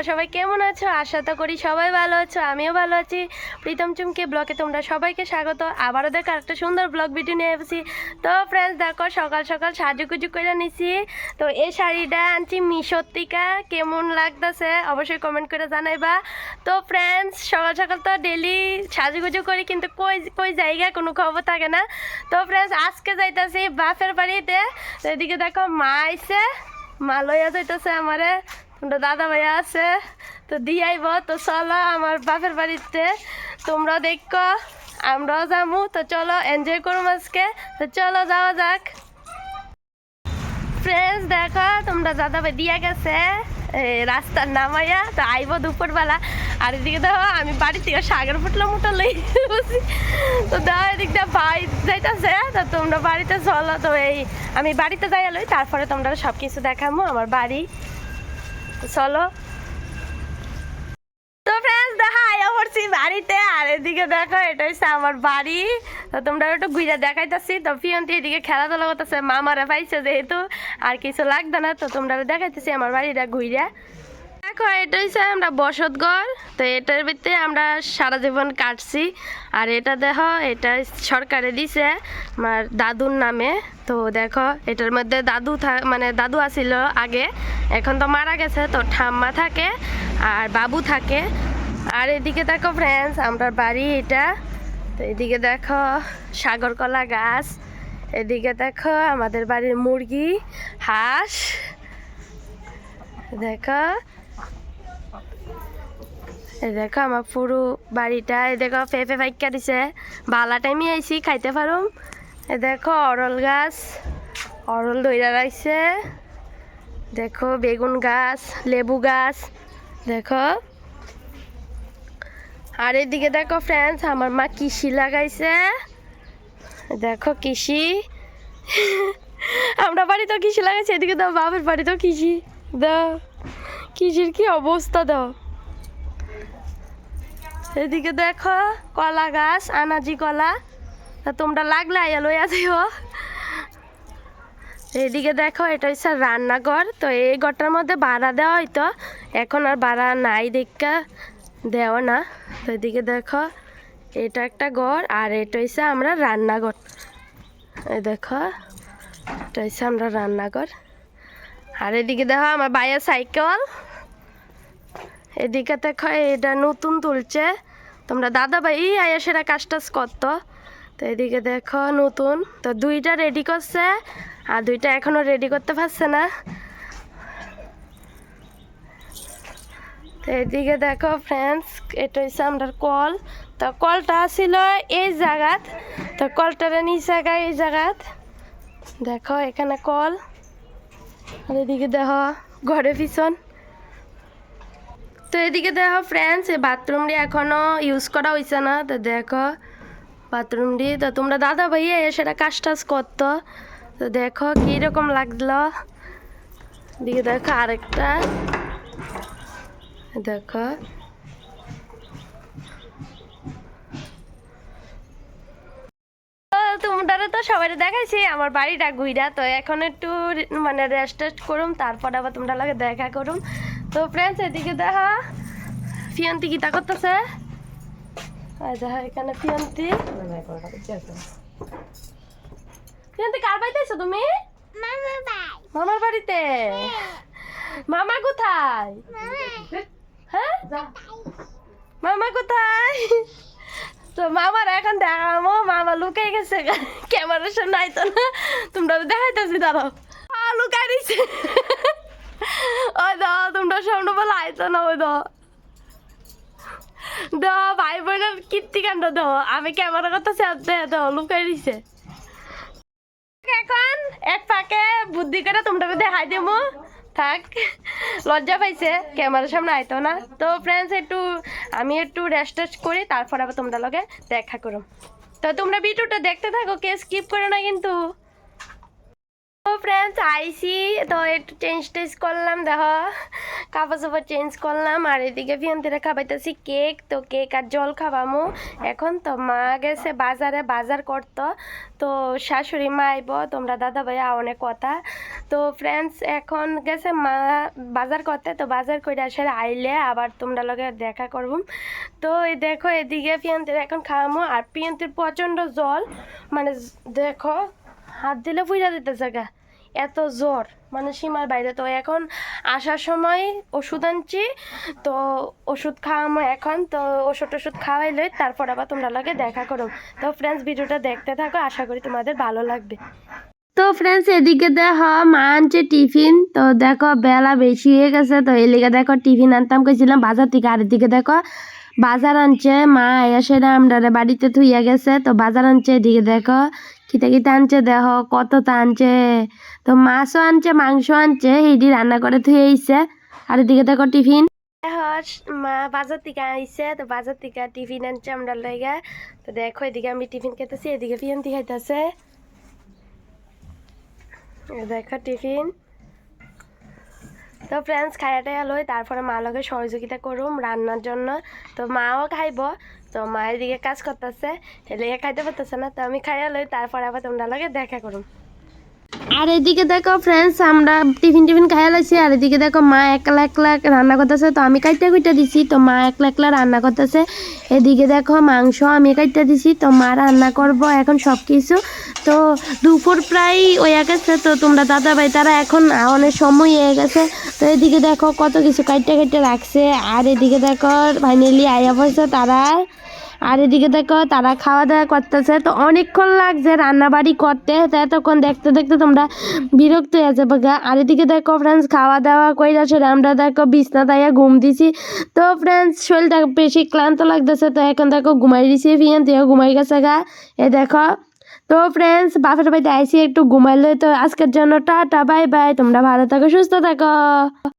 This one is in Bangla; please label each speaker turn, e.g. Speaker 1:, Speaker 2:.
Speaker 1: তোমরা সবাই কেমন আছো? আশা তো করি সবাই ভালো আছো, আমিও ভালো আছি। প্রীতম চুমকি ব্লগে তোমরা সবাইকে স্বাগত। আবারও দেখো একটা সুন্দর ব্লগ ভিডিও নিয়ে এসেছি। তো ফ্রেন্ডস দেখো সকাল সকাল সাজুগুজু করে নিছি। তো এই শাড়িটা আনছি মিশোর থেকে কেমন লাগতেছে অবশ্যই কমেন্ট করে জানাইবা। তো ফ্রেন্ডস সকাল সকাল তো ডেলি সাজুগুজু করি, কিন্তু কই কই জায়গা কোনো খবর থাকে না। তো ফ্রেন্ডস আজকে যাইতাছি বাপের বাড়িতে। এদিকে দেখো মা আইছে, মা লইয়া যাইতেছে আমারে। তোমরা দাদা ভাইয়া আছে, তো দিয়ে আইব তো চলো আমার বাপের বাড়িতে। তোমরা দেখো, আমরাও যামু, তো চলো এনজয় করুম আজকে। তো চলো যাওয়া যাক। ফ্রেন্ডস দেখো, তোমরা দাদা ভাই দিয়া গেছে। রাস্তার নামাইয়া, তো আইব দুপুরবেলা। আর এদিকে দেখো, আমি বাড়ি থেকে সাগর ফুটলো মুটা লই। তো দেখো এদিকটা ভাই যাইতেছে, তো তোমরা বাড়িতে চলো। তো এই, আমি বাড়িতে যাই লই, তারপরে তোমরা সব কিছু দেখামো, আমার বাড়ি। চলো। তো ফ্রেন্ডস দেখা আয়া পড়ছি বাড়িতে, আর এদিকে দেখো, এটা হচ্ছে আমার বাড়ি। তো তোমরা একটু ঘুরে দেখাইতেছি। তো পিয়ন্তি এদিকে খেলাধুলা করতেছে, মামারা পাইছে যেহেতু, আর কিছু লাগবে না। তো তোমরা দেখাইতেছি আমার বাড়িটা ঘুরে। দেখো, এটা হচ্ছে আমরা বসতঘর তো এটার ভিতরে আমরা সারা জীবন কাটছি। আর এটা দেখো, এটা সরকারে দিছে আমার দাদুর নামে। তো দেখো, এটার মধ্যে দাদু মানে দাদু আসিল আগে। এখন তো মারা গেছে, তো ঠাম্মা থাকে আর বাবু থাকে। আর এদিকে দেখো ফ্রেন্ডস আমরা বাড়ি এটা। তো এদিকে দেখো সাগর কলা গাছ। এদিকে দেখো আমাদের বাড়ির মুরগি, হাঁস। দেখো দেখো আমার পুরো বাড়িটা এই দেখো পেঁপে পাইকা দিছে। বালা টাইমে আইছি খাইতে পারুম এই দেখো অরল গাছ অরল দইরা রাখছে দেখো বেগুন গাছ, লেবু গাছ দেখো আর এদিকে দেখো ফ্রেন্ডস আমার মা কৃষি লাগাইছে। দেখো কৃষি। আমরা বাড়িতেও কৃষি লাগাইছি, এদিকে দাও বাবার বাড়িতেও কৃষি। দাও কৃষির কি অবস্থা দাও এদিকে দেখো, কলা গাছ, আনাজি কলা। তা তোমরা লাগলে আইয়া লইয়া যাইও। এদিকে দেখো, এটা হচ্ছে রান্নাঘর। তো এই ঘরটার মধ্যে ভাড়া দেওয়া হয়তো এখন আর ভাড়া নাই দেখা, দেওয়া না। তো এদিকে দেখো, এটা একটা ঘর আর এটা হচ্ছে আমরা রান্নাঘর। এই দেখো, এটা হচ্ছে আমরা রান্নাঘর। আর এদিকে দেখো, আমার বাইরের সাইকেল। এদিকে দেখো এটা নতুন তুলছে। তোমরা দাদা ভাই আয়া সেটা কাজ টাজ করতো। তো এদিকে দেখো, নতুন। তো দুইটা রেডি করছে, আর দুইটা এখনও রেডি করতে পারছে না। তো এদিকে দেখো ফ্রেন্ডস এটা হচ্ছে আমরা কল তো কলটা ছিল এই জায়গাত। তো কলটার নিচ জায়গায়, এই জায়গাত। দেখো, এখানে কল আর এদিকে দেখো ঘরে পিছন। তো এদিকে দেখো ফ্রেন্ডস এই বাথরুমটি এখনও ইউজ করা হয়েছে না। তো দেখো বাথরুমটি তো তোমরা দাদা ভাইয়া সেটা কাজ টাজ করতো। তো দেখো কীরকম লাগল। এদিকে দেখো আরেকটা। দেখো। তোমরা তো সবাই দেখাইছি, আমার বাড়িটা ঘুইরা। তো এখন একটু মানে রেস্ট টেস্ট করুম, তারপর আবার তোমরা লাগে দেখা করুম। তো ফ্রেন্ডস এদিকে দেখা। ফিয়ন্তি গীতা করতেছে? দেখা, এখানে ফিয়ন্তি। ফিয়ন্তি, কার বাড়িতে তুমি? মামার বাড়িতে। মামা কোথায়? হ্যাঁ? মামা কোথায়? তো মামার এখন দেখামো, মামা লুকাই গেছে। ক্যামেরার সামনে আইতো না। তোমরা দেখাইতেছি আ, লুকাই দিছে ওই দাও তোমরা সামনে বলে আইতো না ওই দাও দাও ভাই বোনের কীর্তিকাণ্ড দাও আমি ক্যামেরা কথা চাপতে এখন এক ফাঁকে বুদ্ধি করে তোমরা দেখাই দেবো থাক, লজ্জা পাইছে, ক্যামেরার সামনে আইতো না। তো ফ্রেন্ডস একটু, আমি একটু রেস্ট টেস্ট করি, তারপর আবার তোমরা লগে দেখা করো তো তোমরা ভিডিওটা দেখতে থাকো কে স্কিপ করে না কিন্তু। ফ্রেন্ডস আইসি তো একটু চেঞ্জ টেঞ্জ করলাম, দেখো। কাপড় চাপড় চেঞ্জ করলাম, আর এদিকে ফিয়ন্তিরে খাবাইতেছি কেক তো কেক আর জল খাবামু এখন তো মা গেছে বাজারে, বাজার করতো। তো শাশুড়ি মা আইব, তোমরা দাদা ভাইয়া অনেক কথা। তো ফ্রেন্ডস এখন গেছে মা বাজার করতে, তো বাজার করে আসার আইলে আবার তোমরা লগে দেখা করব। তো এই দেখো, এদিকে পিয়ন্তির এখন খাওয়ামো, আর পিয়ন্তির প্রচণ্ড জল। মানে দেখো হাত দিলে ফুইরা দিতেছে গা এত জোর মানে সীমার বাইরে। তো এখন আসার সময় ওষুধ আনছি, তো ওষুধ খাওয়ামো এখন। তো ওষুধ টষুধ খাওয়াই লই, তারপর আবার তোমরা লাগে দেখা করো। তো ফ্রেন্ডস ভিডিওটা দেখতে থাকো, আশা করি তোমাদের ভালো লাগবে। তো ফ্রেন্ডস এদিকে দেখো, মা আনছে টিফিন। তো দেখো, বেলা বেশি হয়ে গেছে। তো এদিকে দেখো, টিফিন আনতাম কইছিলাম বাজার থেকে। আর এদিকে দেখো, বাজার আনছে, মা এসে আমরা বাড়িতে থুইয়া গেছে। তো বাজার আনছে, এদিকে দেখো কিতা কিতা আনছে দেখো কত আনছে। তো মাছও আনছে মাংস আনছে এইটি রান্না করে থুয়ে আইছে। আর এদিকে দেখো টিফিন। মা বাজার থেকে আইসে তো বাজার থেকে টিফিন আনছে আমরা লইগা। তো দেখো, এদিকে আমি টিফিন খেতেছি, এদিকে পিয়ন্তি খাইতেছে। দেখো টিফিন। তো ফ্রেন্ডস খাইয়া টাইয়া লই তারপরে মা লগে সহযোগিতা করুম রান্নার জন্য। তো মাও খাইব, তো মায়ের দিকে কাজ করতেছে এলিগে খাইতে পারতেছে না, তো আমি খাইয়া লই, তারপরে আবার তোমরা লগে দেখা করুম। আর এদিকে দেখো ফ্রেন্ডস আমরা টিফিন টিফিন খাইয়া লাইছি, আর এদিকে দেখো মা একলা একলা রান্না করতেছে। তো আমি কাইটা কুইটা দিছি, তো মা একলা একলা রান্না করতেছে। এদিকে দেখো মাংস আমি কাইটা দিছি, তো মা রান্না করব এখন সব কিছু তো দুপুর প্রায় হয়ে গেছে, তো তোমরা দাদা ভাই তারা এখন অনেক সময় হয়ে গেছে। তো এদিকে দেখো কত কিছু কাইটা কাইটা রাখছে, আর এদিকে দেখো ফাইনালি আয়া পয়সা তারা। আর এদিকে দেখো, তারা খাওয়া দাওয়া করতেছে। তো অনেকক্ষণ লাগছে রান্না বাড়ি করতে। তো এতক্ষণ দেখতে দেখতে তোমরা বিরক্ত হয়ে যাবে গা। আর এদিকে দেখো ফ্রেন্ডস খাওয়া দাওয়া কইরা সেটা আমরা দেখো বিছনা তাইয়া ঘুম দিছি। তো ফ্রেন্ডস শরীরটা বেশি ক্লান্ত লাগতেছে। তো এখন দেখো ঘুমাই দিছি, ফিয়ান, তুইও ঘুমাই গেছে গা। এ দেখো। তো ফ্রেন্ডস বাপের বাড়িতে আইসি একটু ঘুমাইলে। তো আজকের জন্য টাটা বাই বাই তোমরা ভালো থাকো, সুস্থ থাকো।